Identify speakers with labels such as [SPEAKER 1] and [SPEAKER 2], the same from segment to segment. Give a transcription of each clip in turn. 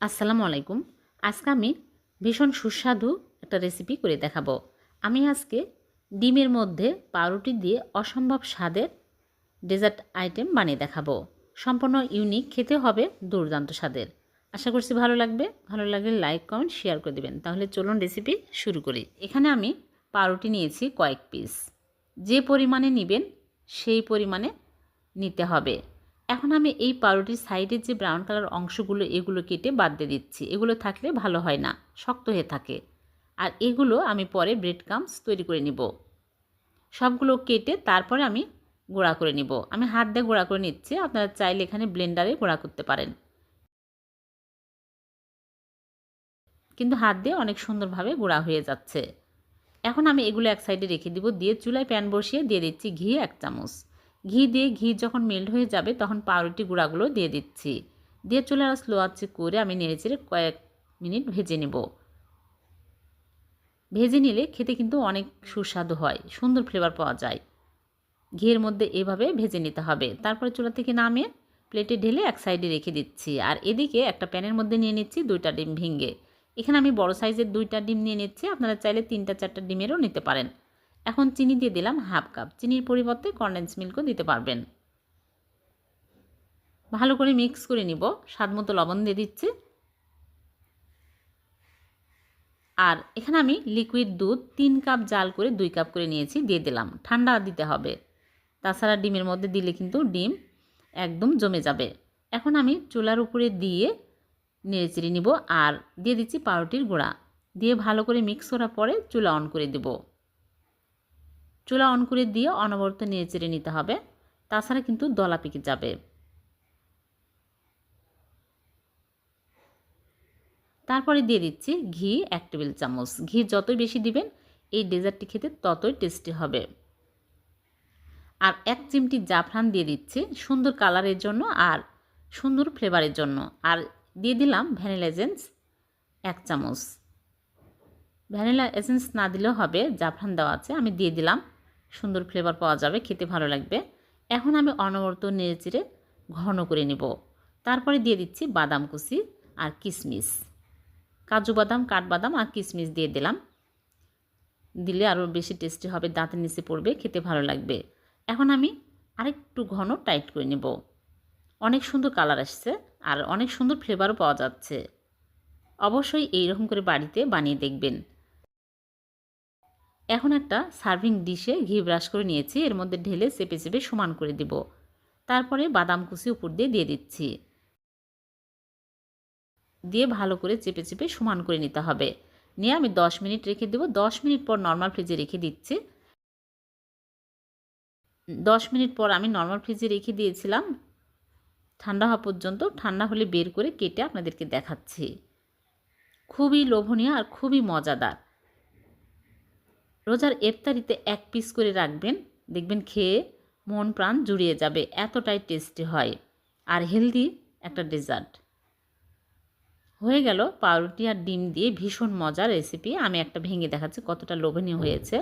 [SPEAKER 1] আসসালামু আলাইকুম। আজকে আমি ভীষণ সুস্বাদু একটা রেসিপি করে দেখাবো। আমি আজকে ডিমের মধ্যে পাউরুটি দিয়ে অসম্ভব স্বাদের ডেজার্ট আইটেম বানিয়ে দেখাবো। সম্পূর্ণ ইউনিক খেতে হবে দুর্দান্ত স্বাদের। আশা করছি ভালো লাগবে। ভালো লাগলে লাইক কমেন্ট শেয়ার করে দেবেন। তাহলে চলুন রেসিপি শুরু করি। এখানে আমি পাউরুটি নিয়েছি কয়েক পিস যে পরিমাণে নেবেন, সেই পরিমাণে নিতে হবে। এখন আমি এই পাউরুটির সাইডের যে ব্রাউন কালার অংশগুলো, এগুলো কেটে বাদ দিয়ে দিচ্ছি। এগুলো থাকলে ভালো হয় না, শক্ত হয়ে থাকে। আর এগুলো আমি পরে ব্রেড কামস তৈরি করে নিব। সবগুলো কেটে তারপরে আমি গুঁড়া করে নিব। আমি হাত দিয়ে গুঁড়া করে নিচ্ছি। আপনারা চাইলে এখানে ব্লেন্ডারে গুঁড়া করতে পারেন। কিন্তু হাত দিয়ে অনেক সুন্দরভাবে গুঁড়া হয়ে যাচ্ছে। এখন আমি এগুলো এক সাইডে রেখে দিব। দিয়ে চুলায় প্যান বসিয়ে দিয়ে দিচ্ছি ঘি এক চামচ। ঘি দিয়ে ঘি যখন মেল্ট হয়ে যাবে, তখন পাউরুটি গুঁড়াগুলো দিয়ে দিচ্ছি। দিয়ে চুলার স্লো আঁচে করে আমি নেড়েচেড়ে কয়েক মিনিট ভেজে নেব। ভেজে নিলে খেতে কিন্তু অনেক সুস্বাদু হয়, সুন্দর ফ্লেভার পাওয়া যায়। ঘিয়ের মধ্যে এভাবে ভেজে নিতে হবে। তারপরে চুলা থেকে নামিয়ে প্লেটে ঢেলে এক সাইডে রেখে দিচ্ছি। আর এদিকে একটা প্যানের মধ্যে নিয়ে নিচ্ছি দুইটা ডিম ভেঙে। এখানে আমি বড় সাইজের দুইটা ডিম নিয়ে নিচ্ছি, আপনারা চাইলে তিনটা চারটা ডিমেরও নিতে পারেন। এখন চিনি দিয়ে দিলাম হাফ কাপ। চিনির পরিবর্তে কন্ডেন্স মিল্কও দিতে পারবেন। ভালো করে মিক্স করে নিব। স্বাদ মতো লবণ দিয়ে দিচ্ছি। আর এখানে আমি লিকুইড দুধ তিন কাপ জাল করে দুই কাপ করে নিয়েছি, দিয়ে দিলাম। ঠান্ডা দিতে হবে। তাছাড়া ডিমের মধ্যে দিলে কিন্তু ডিম একদম জমে যাবে। এখন আমি চুলার উপরে দিয়ে নেড়ে চেড়ে নিব। আর দিয়ে দিচ্ছি পাউরুটির গুঁড়া। দিয়ে ভালো করে মিক্স করার পরে চুলা অন করে দেব। চুলা অন করে দিয়ে অনবরত নেড়ে চেড়ে নিতে হবে। তাছাড়া কিন্তু দলা পেকে যাবে। তারপরে দিয়ে দিচ্ছি ঘি এক টেবিল চামচ। ঘি যতই বেশি দিবেন, এই ডেজার্টটি খেতে ততই টেস্টি হবে। আর এক চিমটি জাফরান দিয়ে দিচ্ছি সুন্দর কালারের জন্য আর সুন্দর ফ্লেভারের জন্য। আর দিয়ে দিলাম ভ্যানিলা এজেন্স এক চামচ। ভ্যানিলা এসেন্স না দিলেও হবে, জাফরান দেওয়া আছে, আমি দিয়ে দিলাম সুন্দর ফ্লেভার পাওয়া যাবে, খেতে ভালো লাগবে। এখন আমি অনবরত নেড়ে চেড়ে ঘন করে নেব। তারপরে দিয়ে দিচ্ছি বাদাম কুচি আর কিশমিশ কাজু বাদাম, কাঠবাদাম আর কিশমিশ দিয়ে দিলাম। দিলে আরও বেশি টেস্টি হবে, দাঁতের নিচে পড়বে, খেতে ভালো লাগবে। এখন আমি আরেকটু ঘন টাইট করে নেব। অনেক সুন্দর কালার আসছে আর অনেক সুন্দর ফ্লেভারও পাওয়া যাচ্ছে। অবশ্যই এই রকম করে বাড়িতে বানিয়ে দেখবেন। এখন একটা সার্ভিং ডিশে ঘি ব্রাশ করে নিয়েছি, এর মধ্যে ঢেলে চেপে চেপে সমান করে দিব। তারপরে বাদাম কুচি উপর দিয়ে দিয়ে দিচ্ছি। দিয়ে ভালো করে চেপে চেপে সমান করে নিতে হবে। নিয়ে আমি 10 মিনিট রেখে দেবো। 10 মিনিট পর নর্মাল ফ্রিজে রেখে দিচ্ছি। 10 মিনিট পর আমি নর্মাল ফ্রিজে রেখে দিয়েছিলাম। ঠান্ডা হওয়া পর্যন্ত ঠান্ডা হলে বের করে কেটে আপনাদেরকে দেখাচ্ছি। খুবই লোভনীয় আর খুবই মজাদার। রোজার ইফতারিতে এক পিস করে রাখবেন। দেখবেন খেয়ে মন প্রাণ জুড়িয়ে যাবে। এতটাই টেস্টি হয়। আর হেলদি একটা ডেজার্ট হয়ে গেল পাউরুটি আর ডিম দিয়ে ভীষণ মজার রেসিপি আমি একটা ভেঙে দেখাচ্ছি কতটা লোভনীয় হয়েছে।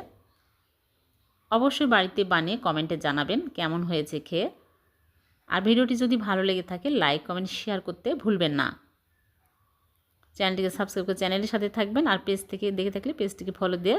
[SPEAKER 1] অবশ্যই বাড়িতে বানিয়ে কমেন্টে জানাবেন কেমন হয়েছে খেয়ে। আর ভিডিওটি যদি ভালো লেগে থাকে লাইক কমেন্ট শেয়ার করতে ভুলবেন না। চ্যানেলটিকে সাবস্ক্রাইব করে চ্যানেলের সাথে থাকবেন আর পেজ থেকে দেখে থাকলে পেজটিকে ফলো দিয়ে